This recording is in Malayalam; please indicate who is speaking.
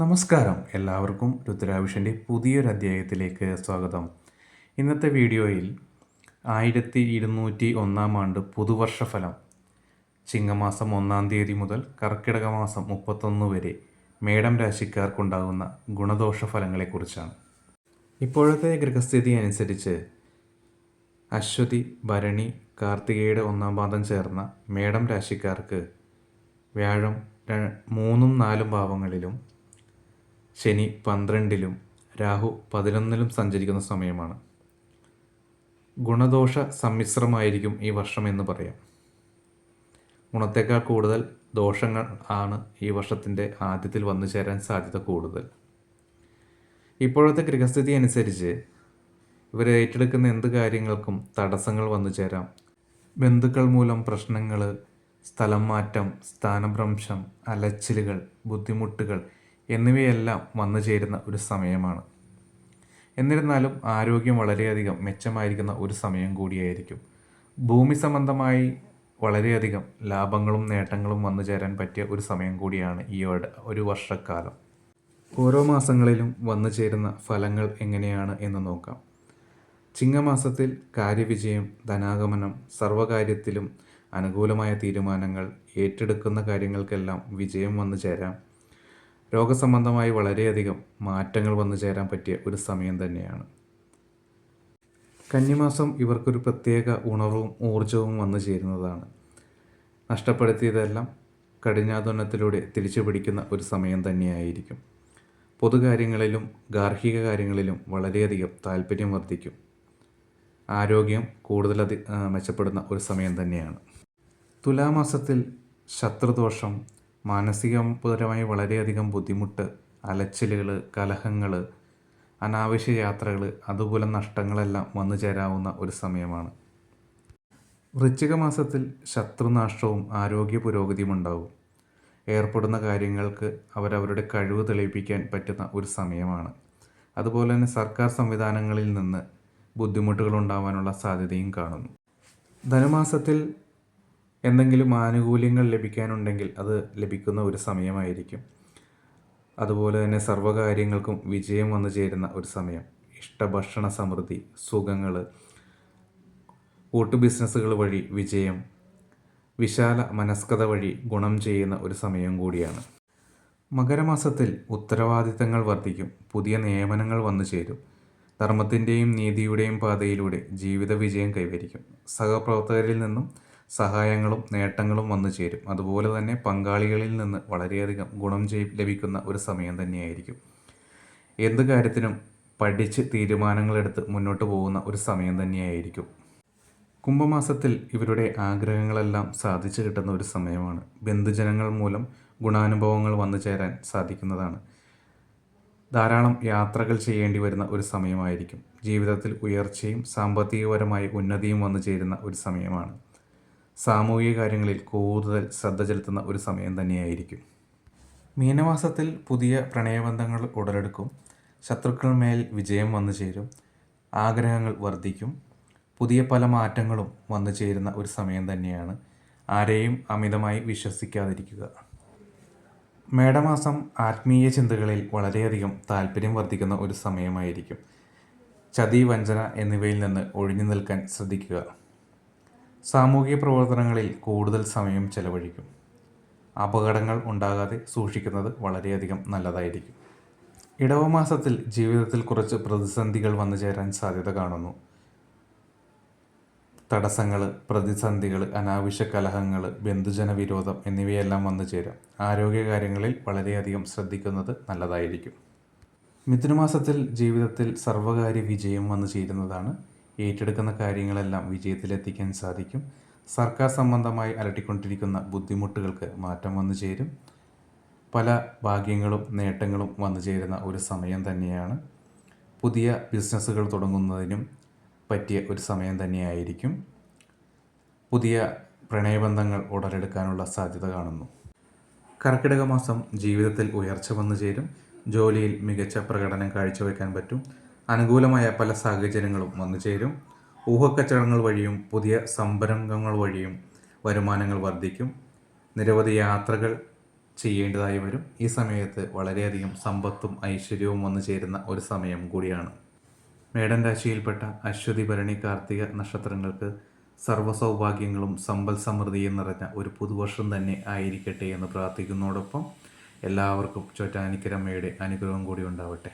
Speaker 1: നമസ്കാരം. എല്ലാവർക്കും രുദ്രാവിഷന്റെ പുതിയൊരു അധ്യായത്തിലേക്ക് സ്വാഗതം. ഇന്നത്തെ വീഡിയോയിൽ ആയിരത്തി ഇരുന്നൂറ്റി ഒന്നാം ആണ്ട് പുതുവർഷ ഫലം ചിങ്ങമാസം ഒന്നാം തീയതി മുതൽ കർക്കിടക മാസം മുപ്പത്തൊന്ന് വരെ മേടം രാശിക്കാർക്കുണ്ടാകുന്ന ഗുണദോഷ ഫലങ്ങളെക്കുറിച്ചാണ് ഇപ്പോഴത്തെ ഗൃഹസ്ഥിതി അനുസരിച്ച് അശ്വതി ഭരണി കാർത്തികയുടെ ഒന്നാം പാദം ചേർന്ന മേടം രാശിക്കാർക്ക് വ്യാഴം മൂന്നും നാലും ഭാവങ്ങളിലും ശനി പന്ത്രണ്ടിലും രാഹു പതിനൊന്നിലും സഞ്ചരിക്കുന്ന സമയമാണ്. ഗുണദോഷ സമ്മിശ്രമായിരിക്കും ഈ വർഷം എന്ന് പറയാം. ഗുണത്തേക്കാൾ കൂടുതൽ ദോഷങ്ങൾ ആണ് ഈ വർഷത്തിന്റെ ആദ്യത്തിൽ വന്നു ചേരാൻ സാധ്യത കൂടുതൽ. ഇപ്പോഴത്തെ ഗൃഹസ്ഥിതി അനുസരിച്ച് ഇവർ ഏറ്റെടുക്കുന്ന എന്ത് കാര്യങ്ങൾക്കും തടസ്സങ്ങൾ വന്നു ചേരാം. ബന്ധുക്കൾ മൂലം പ്രശ്നങ്ങൾ സ്ഥലം മാറ്റം സ്ഥാനഭ്രംശം അലച്ചിലുകൾ ബുദ്ധിമുട്ടുകൾ എന്നിവയെല്ലാം വന്നു ചേരുന്ന ഒരു സമയമാണ്. എന്നിരുന്നാലും ആരോഗ്യം വളരെയധികം മെച്ചമായിരിക്കുന്ന ഒരു സമയം കൂടിയായിരിക്കും. ഭൂമി സംബന്ധമായി വളരെയധികം ലാഭങ്ങളും നേട്ടങ്ങളും വന്നു ചേരാൻ പറ്റിയ ഒരു സമയം കൂടിയാണ് ഈ ഒരു- വർഷക്കാലം. ഓരോ മാസങ്ങളിലും വന്നു ചേരുന്ന ഫലങ്ങൾ എങ്ങനെയാണ് എന്ന് നോക്കാം. ചിങ്ങമാസത്തിൽ കാര്യവിജയം ധനാഗമനം സർവകാര്യത്തിലും അനുകൂലമായ തീരുമാനങ്ങൾ ഏറ്റെടുക്കുന്ന കാര്യങ്ങൾക്കെല്ലാം വിജയം വന്നു ചേരാം. രോഗസംബന്ധമായി വളരെയധികം മാറ്റങ്ങൾ വന്നു ചേരാൻ പറ്റിയ ഒരു സമയം തന്നെയാണ്. കന്നിമാസം ഇവർക്കൊരു പ്രത്യേക ഉണർവും ഊർജവും വന്നു ചേരുന്നതാണ്. നഷ്ടപ്പെടുത്തിയതെല്ലാം കഠിനാധ്വാനത്തിലൂടെ തിരിച്ചു പിടിക്കുന്ന ഒരു സമയം തന്നെയായിരിക്കും. പൊതുകാര്യങ്ങളിലും ഗാർഹിക കാര്യങ്ങളിലും വളരെയധികം താല്പര്യം വർദ്ധിക്കും. ആരോഗ്യം കൂടുതൽ മെച്ചപ്പെടുന്ന ഒരു സമയം തന്നെയാണ്. തുലാമാസത്തിൽ ശത്രുദോഷം മാനസികപരമായി വളരെയധികം ബുദ്ധിമുട്ട് അലച്ചിലുകൾ കലഹങ്ങൾ അനാവശ്യ യാത്രകൾ അതുപോലെ നഷ്ടങ്ങളെല്ലാം വന്നു ചേരാവുന്ന ഒരു സമയമാണ്. വൃശ്ചിക മാസത്തിൽ ശത്രുനാശവും ആരോഗ്യ പുരോഗതിയും ഉണ്ടാവും. ഏർപ്പെടുന്ന കാര്യങ്ങൾക്ക് അവരവരുടെ കഴിവ് തെളിയിപ്പിക്കാൻ പറ്റുന്ന ഒരു സമയമാണ്. അതുപോലെ തന്നെ സർക്കാർ സംവിധാനങ്ങളിൽ നിന്ന് ബുദ്ധിമുട്ടുകൾ ഉണ്ടാവാനുള്ള സാധ്യതയും കാണുന്നു. ധനുമാസത്തിൽ എന്തെങ്കിലും ആനുകൂല്യങ്ങൾ ലഭിക്കാനുണ്ടെങ്കിൽ അത് ലഭിക്കുന്ന ഒരു സമയമായിരിക്കും. അതുപോലെ തന്നെ സർവകാര്യങ്ങൾക്കും വിജയം വന്നു ചേരുന്ന ഒരു സമയം. ഇഷ്ടഭക്ഷണ സമൃദ്ധി സുഖങ്ങൾ കൂട്ടു ബിസിനസ്സുകൾ വഴി വിജയം വിശാല മനസ്കത വഴി ഗുണം ചെയ്യുന്ന ഒരു സമയം കൂടിയാണ്. മകരമാസത്തിൽ ഉത്തരവാദിത്തങ്ങൾ വർദ്ധിക്കും പുതിയ നിയമനങ്ങൾ വന്നു ചേരും ധർമ്മത്തിന്റെയും നീതിയുടെയും പാതയിലൂടെ ജീവിത വിജയം കൈവരിക്കും. സഹപ്രവർത്തകരിൽ നിന്നും സഹായങ്ങളും നേട്ടങ്ങളും വന്നു ചേരും. അതുപോലെ തന്നെ പങ്കാളികളിൽ നിന്ന് വളരെയധികം ഗുണം ലഭിക്കുന്ന ഒരു സമയം തന്നെയായിരിക്കും. എന്ത് കാര്യത്തിനും പഠിച്ച് തീരുമാനങ്ങളെടുത്ത് മുന്നോട്ട് പോകുന്ന ഒരു സമയം തന്നെയായിരിക്കും. കുംഭമാസത്തിൽ ഇവരുടെ ആഗ്രഹങ്ങളെല്ലാം സാധിച്ചു കിട്ടുന്ന ഒരു സമയമാണ്. ബന്ധുജനങ്ങൾ മൂലം ഗുണാനുഭവങ്ങൾ വന്നു ചേരാൻ സാധിക്കുന്നതാണ്. ധാരാളം യാത്രകൾ ചെയ്യേണ്ടി വരുന്ന ഒരു സമയമായിരിക്കും. ജീവിതത്തിൽ ഉയർച്ചയും സാമ്പത്തികപരമായി ഉന്നതിയും വന്നു ചേരുന്ന ഒരു സമയമാണ്. സാമൂഹിക കാര്യങ്ങളിൽ കൂടുതൽ ശ്രദ്ധ ചെലുത്തുന്ന ഒരു സമയം തന്നെയായിരിക്കും. മീനമാസത്തിൽ പുതിയ പ്രണയബന്ധങ്ങൾ ഉടലെടുക്കും. ശത്രുക്കൾ മേൽ വിജയം വന്നു ചേരും. ആഗ്രഹങ്ങൾ വർദ്ധിക്കും. പുതിയ പല മാറ്റങ്ങളും വന്നു ചേരുന്ന ഒരു സമയം തന്നെയാണ്. ആരെയും അമിതമായി വിശ്വസിക്കാതിരിക്കുക. മേടമാസം ആത്മീയ ചിന്തകളിൽ വളരെയധികം താല്പര്യം വർദ്ധിക്കുന്ന ഒരു സമയമായിരിക്കും. ചതി വഞ്ചന എന്നിവയിൽ നിന്ന് ഒഴിഞ്ഞു നിൽക്കാൻ ശ്രദ്ധിക്കുക. സാമൂഹിക പ്രവർത്തനങ്ങളിൽ കൂടുതൽ സമയം ചെലവഴിക്കും. അപകടങ്ങൾ ഉണ്ടാകാതെ സൂക്ഷിക്കുന്നത് വളരെയധികം നല്ലതായിരിക്കും. ഇടവ മാസത്തിൽ ജീവിതത്തിൽ കുറച്ച് പ്രതിസന്ധികൾ വന്നു ചേരാൻ സാധ്യത കാണുന്നു. തടസ്സങ്ങൾ പ്രതിസന്ധികൾ അനാവശ്യ കലഹങ്ങൾ ബന്ധുജന വിരോധം എന്നിവയെല്ലാം വന്നു ചേരാം. ആരോഗ്യകാര്യങ്ങളിൽ വളരെയധികം ശ്രദ്ധിക്കുന്നത് നല്ലതായിരിക്കും. മിഥുനമാസത്തിൽ ജീവിതത്തിൽ സർവകാര്യ വിജയം വന്നു ചേരുന്നതാണ് ഏറ്റെടുക്കുന്ന കാര്യങ്ങളെല്ലാം വിജയത്തിലെത്തിക്കാൻ സാധിക്കും. സർക്കാർ സംബന്ധമായി അലട്ടിക്കൊണ്ടിരിക്കുന്ന ബുദ്ധിമുട്ടുകൾക്ക് മാറ്റം വന്നു ചേരും. പല ഭാഗ്യങ്ങളും നേട്ടങ്ങളും വന്നു ചേരുന്ന ഒരു സമയം തന്നെയാണ്. പുതിയ ബിസിനസ്സുകൾ തുടങ്ങുന്നതിനും പറ്റിയ ഒരു സമയം തന്നെയായിരിക്കും. പുതിയ പ്രണയബന്ധങ്ങൾ ഉടലെടുക്കാനുള്ള സാധ്യത കാണുന്നു. കർക്കിടക മാസം ജീവിതത്തിൽ ഉയർച്ച വന്നു ചേരും. ജോലിയിൽ മികച്ച പ്രകടനം കാഴ്ചവെക്കാൻ പറ്റും. അനുകൂലമായ പല സാഹചര്യങ്ങളും വന്നു ചേരും. ഊഹക്കച്ചവടങ്ങൾ വഴിയും പുതിയ സംരംഭങ്ങൾ വഴിയും വരുമാനങ്ങൾ വർദ്ധിക്കും. നിരവധി യാത്രകൾ ചെയ്യേണ്ടതായി വരും. ഈ സമയത്ത് വളരെയധികം സമ്പത്തും ഐശ്വര്യവും വന്നു ചേരുന്ന ഒരു സമയം കൂടിയാണ്. മേടൻ രാശിയിൽപ്പെട്ട അശ്വതി ഭരണി കാർത്തിക നക്ഷത്രങ്ങൾക്ക് സർവസൗഭാഗ്യങ്ങളും സമ്പൽ സമൃദ്ധിയും നിറഞ്ഞ ഒരു പുതുവർഷം തന്നെ ആയിരിക്കട്ടെ എന്ന് പ്രാർത്ഥിക്കുന്നതോടൊപ്പം എല്ലാവർക്കും ചോറ്റാനിക്കരമ്മയുടെ അനുഗ്രഹം കൂടി ഉണ്ടാവട്ടെ.